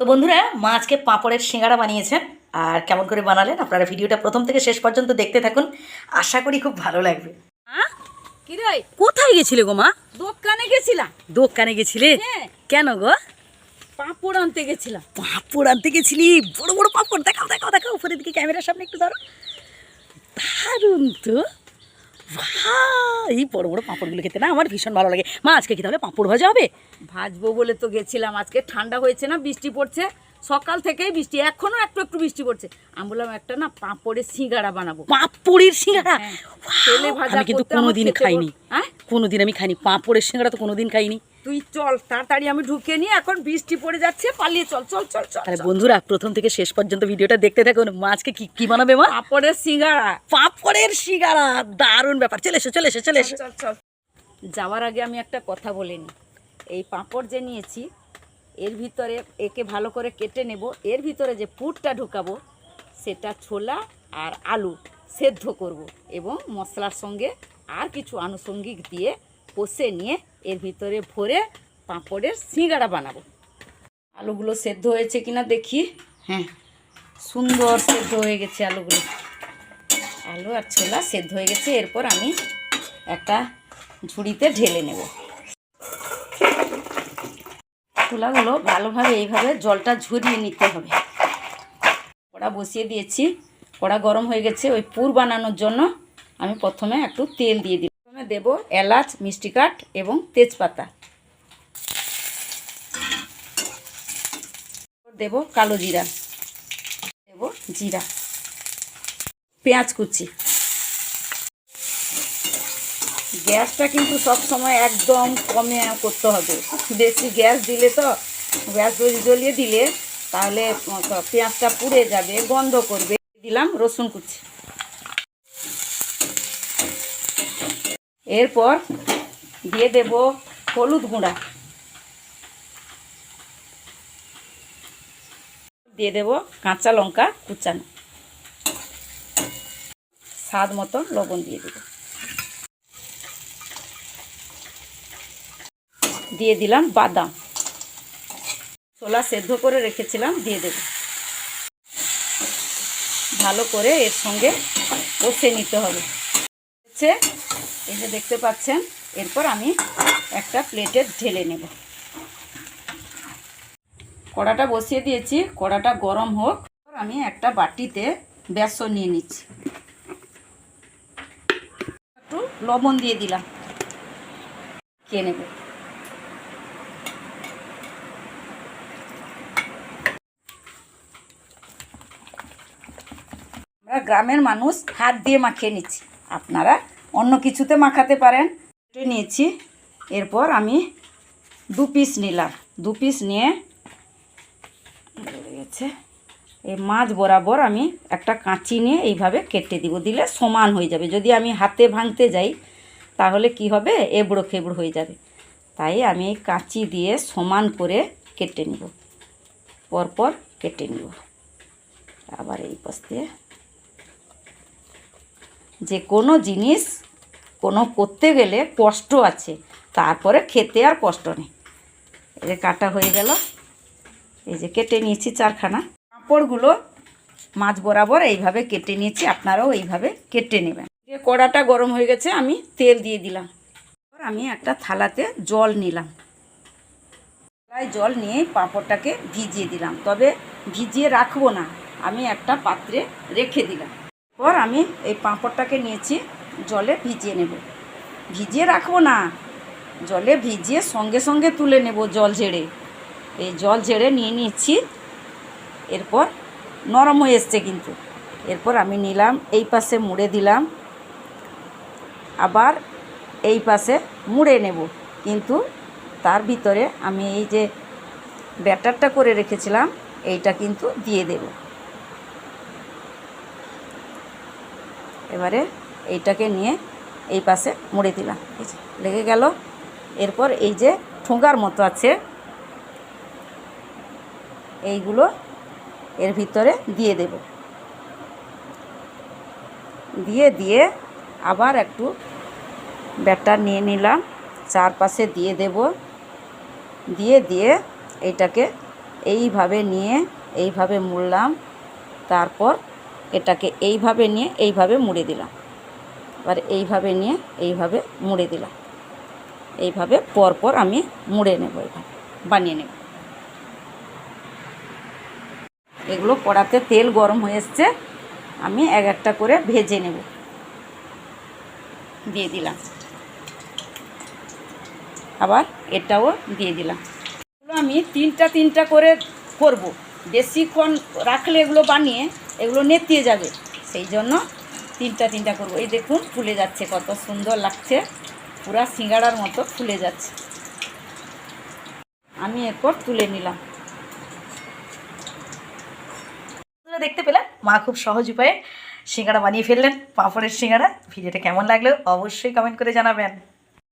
তো বন্ধুরা মা আজকে পাঁপড়ের সিঙ্গারা বানিয়েছেন। আর কেমন করে বানালেন আপনারা ভিডিওটা প্রথম থেকে শেষ পর্যন্ত দেখতে থাকুন। আশা করি খুব ভালো লাগবে। কোথায় গেছিলে গো মা? দোকানে গেছিলাম। দোকানে গেছিলে? হ্যাঁ। কেন গো? পাঁপড় আনতে গেছিলাম। পাঁপড় আনতে গেছিলি? বড় বড় পাঁপড়। দেখাও দেখাও দেখাও। উপরের দিকে ক্যামেরার সামনে একটু ধরো। দারুণ তো। এই বড় বড় পাঁপড়গুলো খেতে না আমার ভীষণ ভালো লাগে। মা আজকে কি তাহলে পাঁপড় ভাজা হবে? ভাজবো বলে তো গেছিলাম। আজকে ঠান্ডা হয়েছে না বৃষ্টি পড়ছে। সকাল থেকেই বৃষ্টি এখনও একটু একটু বৃষ্টি পড়ছে। আমি বললাম একটা না পাঁপড়ের সিঙ্গারা বানাবো। পাঁপড়ের সিঙ্গারা হ্যাঁ, তেলে ভাজা আমি কিন্তু কোনোদিন খাইনি। হ্যাঁ? কোনোদিন আমি খাইনি পাঁপড়ের সিঙ্গারা তো কোনোদিন খাইনি। তুই চল তাড়াতাড়ি আমি ঢুকে নিয়ে এখন বৃষ্টি পড়ে যাচ্ছে পালিয়ে চল চল চল চল চল। বন্ধুরা প্রথম থেকে শেষ পর্যন্ত ভিডিওটা দেখতে থাকুন। মাছকে কি কি বানাবে মা? পাঁপড়ের সিঙ্গারা। পাঁপড়ের সিঙ্গারা দারুণ ব্যাপার। চলে এসো চলে এসো চলে এসো। চল চল যাওয়ার আগে আমি একটা কথা বলে নিই এই পাঁপড় যে নিয়েছি এর ভিতরে একে ভালো করে কেটে নেব। এর ভিতরে যে পুরটা ঢোকাবো সেটা ছোলা আর আলু সেদ্ধ করব এবং মশলার সঙ্গে আর কিছু আনুষঙ্গিক দিয়ে কষে নিয়ে এর ভিতরে ভরে পাঁপড়ের সিঙ্গারা বানাবো। আলুগুলো সেদ্ধ হয়েছে কিনা দেখি। হ্যাঁ সুন্দর সেদ্ধ হয়ে গেছে আলুগুলো। আলু আর ছোলা সেদ্ধ হয়ে গেছে, এরপর আমি একটা ঝুড়িতে ঢেলে নেব। ছোলাগুলো ভালোভাবে এইভাবে জলটা ঝরিয়ে নিতে হবে। কড়া বসিয়ে দিয়েছি। কড়া গরম হয়ে গেছে, ওই পুর বানানোর জন্য আমি প্রথমে একটু তেল দিয়ে প্রথমে দেব এলাচ, মিষ্টি কাঠ এবং তেজপাতা। দেব কালো জিরা। দেব জিরা। পেঁয়াজ কুচি। গ্যাসটা কিন্তু সব সময় একদম কমে করতে হবে। বেশি গ্যাস দিলে তো গ্যাস জ্বলিয়ে দিলে তাহলে পেঁয়াজটা পুড়ে যাবে, গন্ধ করবে। দিলাম রসুন কুচি। এরপর দিয়ে দেব হলুদ গুঁড়া। দিয়ে দেব কাঁচা লঙ্কা কুচানো। স্বাদ মতো লবণ দিয়ে দেবো। দিয়ে দিলাম বাদাম। ছোলা সেদ্ধ করে রেখেছিলাম, দিয়ে দেব। ভালো করে এর সঙ্গে কষে নিতে হবে। হচ্ছে এই যে দেখতে পাচ্ছেন, এরপর আমি একটা প্লেটে ঢেলে নেব। কড়াটা বসিয়ে দিয়েছি, কড়াটা গরম হোক। আমি একটা বাটিতে বেসন নিয়ে নিচ্ছি। একটু লবণ দিয়ে দিলাম। খেয়ে নেব। আমরা গ্রামের মানুষ হাত দিয়ে মাখিয়ে নিচ্ছি। আপনারা অন্য কিছুতে মাখাতে পারেন। নিয়েছি। এরপর আমি দু পিস নিলাম। দু পিস নিয়ে গেছে। এই মাছ বরাবর আমি একটা কাঁচি নিয়ে এইভাবে কেটে দিব। দিলে সমান হয়ে যাবে। যদি আমি হাতে ভাঙতে যাই, তাহলে কি হবে? এবড়ো খেবড়ো হয়ে যাবে। তাই আমি এই কাঁচি দিয়ে সমান করে কেটে নিব। পরপর কেটে নিব। আবার এই পাশ দিয়ে যে কোনো জিনিস কোনো করতে গেলে কষ্ট আছে, তারপরে খেতে আর কষ্ট নেই। এই যে কাটা হয়ে গেল, এই যে কেটে নিয়েছি চারখানা। পাঁপড়গুলো মাছ বরাবর এইভাবে কেটে নিয়েছি, আপনারাও এইভাবে কেটে নেবেন। দিয়ে কড়াটা গরম হয়ে গেছে, আমি তেল দিয়ে দিলাম। আমি একটা থালাতে জল নিলাম। থালায় জল নিয়ে পাঁপড়টাকে ভিজিয়ে দিলাম, তবে ভিজিয়ে রাখব না, আমি একটা পাত্রে রেখে দিলাম। পর আমি এই পাঁপড়টাকে নিয়েছি, জলে ভিজিয়ে নেব। ভিজিয়ে রাখব না, জলে ভিজিয়ে সঙ্গে সঙ্গে তুলে নেব জল ঝেড়ে। এই জল ঝেড়ে নিয়ে নিচ্ছি এরপর নরম হয়ে এসছে কিন্তু। এরপর আমি নিলাম, এই পাশে মুড়ে দিলাম, আবার এই পাশে মুড়ে নেব। কিন্তু তার ভিতরে আমি এই যে ব্যাটারটা করে রেখেছিলাম, এইটা কিন্তু দিয়ে দেব। এবারে এইটাকে নিয়ে এই পাশে মুড়ে দিলাম। লেগে গেল। এরপর এই যে ঠোঙার মতো আছে, এইগুলো এর ভিতরে দিয়ে দেব। দিয়ে দিয়ে আবার একটু ব্যাটার নিয়ে নিলাম। চারপাশে দিয়ে দেব। দিয়ে দিয়ে এইটাকে এইভাবে নিয়ে এইভাবে মুড়লাম। তারপর এটাকে এইভাবে নিয়ে এইভাবে মুড়ে দিলাম। এবার এইভাবে নিয়ে এইভাবে মুড়ে দিলাম। এইভাবে পরপর আমি মুড়ে নেব এইভাবে বানিয়ে নেব। এগুলো কড়াতে তেল গরম হয়ে এসছে, আমি এক একটা করে ভেজে নেব। দিয়ে দিলাম। আবার এটাও দিয়ে দিলাম। এগুলো আমি তিনটা তিনটা করে করব। বেশিক্ষণ রাখলে এগুলো বানিয়ে এগুলো নেতিয়ে যাবে। সেই জন্য তিনটা তিনটা করব। এই দেখুন, ফুলে যাচ্ছে, কত সুন্দর লাগছে। পুরা সিঙ্গাড়ার মতো ফুলে যাচ্ছে। আমি এরপর তুলে নিলাম। দেখতে পেলাম মা খুব সহজ উপায়ে সিঙ্গাড়া বানিয়ে ফেললেন। পাঁপড়ের সিঙ্গাড়া। ভিডিওটা কেমন লাগল? অবশ্যই কমেন্ট করে জানাবেন।